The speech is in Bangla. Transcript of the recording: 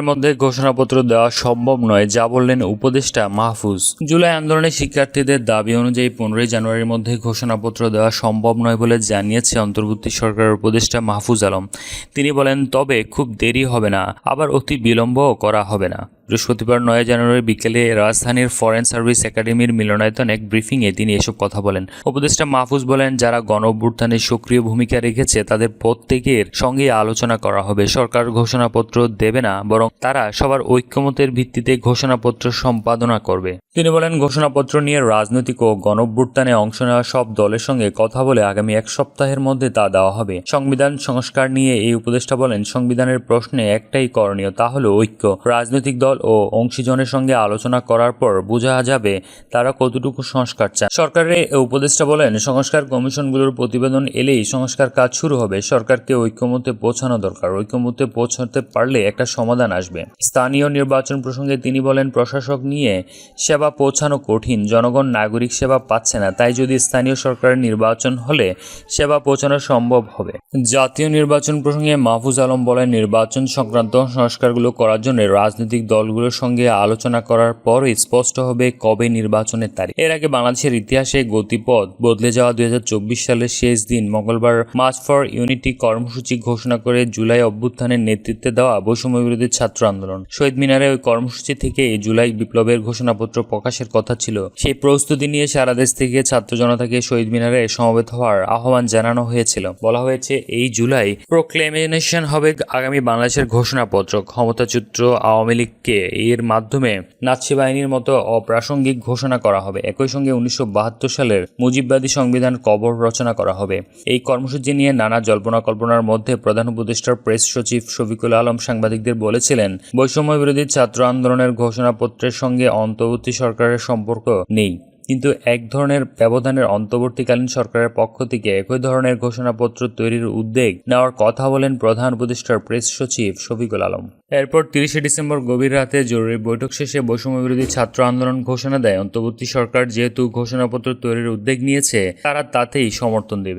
জানুয়ারির মধ্যে ঘোষণাপত্র দেওয়া সম্ভব নয়, যা বললেন উপদেষ্টা মাহফুজ। জুলাই আন্দোলনে শিক্ষার্থীদের দাবি অনুযায়ী পনেরোই জানুয়ারির মধ্যে ঘোষণাপত্র দেওয়া সম্ভব নয় বলে জানিয়েছে অন্তর্বর্তী সরকারের উপদেষ্টা মাহফুজ আলম। তিনি বলেন, তবে খুব দেরি হবে না, আবার অতি বিলম্বও করা হবে না। বৃহস্পতিবার নয় জানুয়ারি বিকেলে রাজধানীর ফরেন সার্ভিস একাডেমির মিলনায়তন এক ব্রিফিংয়ে তিনি এসব কথা বলেন। উপদেষ্টা মাহফুজ বলেন, যারা গণ অভ্যুত্থানে সক্রিয় ভূমিকা রেখেছে, তাদের প্রত্যেকের সঙ্গে আলোচনা করা হবে। সরকার ঘোষণাপত্র দেবে না, বরং তারা সবার ঐক্যমতের ভিত্তিতে ঘোষণাপত্র সম্পাদনা করবে। তিনি বলেন, ঘোষণাপত্র নিয়ে রাজনৈতিক ও গণভ্যুত্থানে অংশ নেওয়া সব দলের সঙ্গে কথা বলে আগামী এক সপ্তাহের মধ্যে তা দেওয়া হবে। সংবিধান সংস্কার নিয়ে এই উপদেষ্টা বলেন, সংবিধানের প্রশ্নে একটাই করণীয়, তা হলো ঐক্য। রাজনৈতিক দল ও অংশীজনের সঙ্গে আলোচনা করার পর বোঝা যাবে তারা কতটুকু সংস্কার চায়। সরকারের উপদেষ্টা বলেন, সংস্কার কমিশনগুলোর প্রতিবেদন এলেই সংস্কার কাজ শুরু হবে। সরকারকে ঐক্যমতে পৌঁছানো দরকার। ঐক্যমতে পৌঁছাতে পারলে একটা সমাধান আসবে। স্থানীয় নির্বাচন প্রসঙ্গে তিনি বলেন, প্রশাসক নিয়ে সেবা পৌঁছানো কঠিন, জনগণ নাগরিক সেবা পাচ্ছে না, তাই যদি স্থানীয় সরকারের নির্বাচন হলে সেবা পৌঁছানো সম্ভব হবে। জাতীয় নির্বাচন প্রসঙ্গে মাহফুজ আলম বলেন, নির্বাচন সংক্রান্ত সংস্কারগুলো করার জন্য রাজনৈতিক দলগুলোর সঙ্গে আলোচনা করার পরই স্পষ্ট হবে কবে নির্বাচনের তারিখ। এর আগে বাংলাদেশের ইতিহাসে গতিপথ বদলে যাওয়া দুই হাজার চব্বিশ সালের শেষ দিন, মঙ্গলবার মার্চ ফর ইউনিটি কর্মসূচি ঘোষণা করে জুলাই অভ্যুত্থানের নেতৃত্বে দেওয়া বৈষম্য বিরোধী ছাত্র আন্দোলন। শহীদ মিনারে ওই কর্মসূচি থেকে জুলাই বিপ্লবের ঘোষণাপত্র প্রকাশের কথা ছিল। সেই প্রস্তুতি নিয়ে সারা দেশ থেকে ছাত্র জনতাকে শহীদ মিনারে সমবেত হওয়ার আহ্বান জানানো হয়েছিল। বলা হয়েছে, এই জুলাই প্রোক্লেমিনেশন হবে আগামী বাংলাদেশের ঘোষণাপত্র। ক্ষমতাচ্যুত আওয়ামী লীগকে এর মাধ্যমে নাৎসি বাহিনীর মতো অপ্রাসঙ্গিক ঘোষণা করা হবে। একই সঙ্গে উনিশশো বাহাত্তর সালের মুজিববাদী সংবিধান কবর রচনা করা হবে। এই কর্মসূচি নিয়ে নানা জল্পনা কল্পনার মধ্যে প্রধান উপদেষ্টার প্রেস সচিব শফিকুল আলম সাংবাদিকদের বলেছিলেন বৈষম্য বিরোধী ছাত্র আন্দোলনের ঘোষণাপত্রের সঙ্গে অন্তর্বর্তী সরকারের সম্পর্ক নেই। কিন্তু এক ধরনের ব্যবধানের অন্তর্বর্তীকালীন সরকারের পক্ষ থেকে একই ধরনের ঘোষণাপত্র তৈরির উদ্যোগ নেওয়ার কথা বলেন প্রধান উপদেষ্টার প্রেস সচিব শফিকুল আলম। এরপর তিরিশে ডিসেম্বর গভীর রাতে জরুরি বৈঠক শেষে বৈষম্য বিরোধী ছাত্র আন্দোলন ঘোষণা দেয়। অন্তর্বর্তী সরকার যেহেতু ঘোষণাপত্র তৈরির উদ্যোগ নিয়েছে, তারা তাতেই সমর্থন দেবে।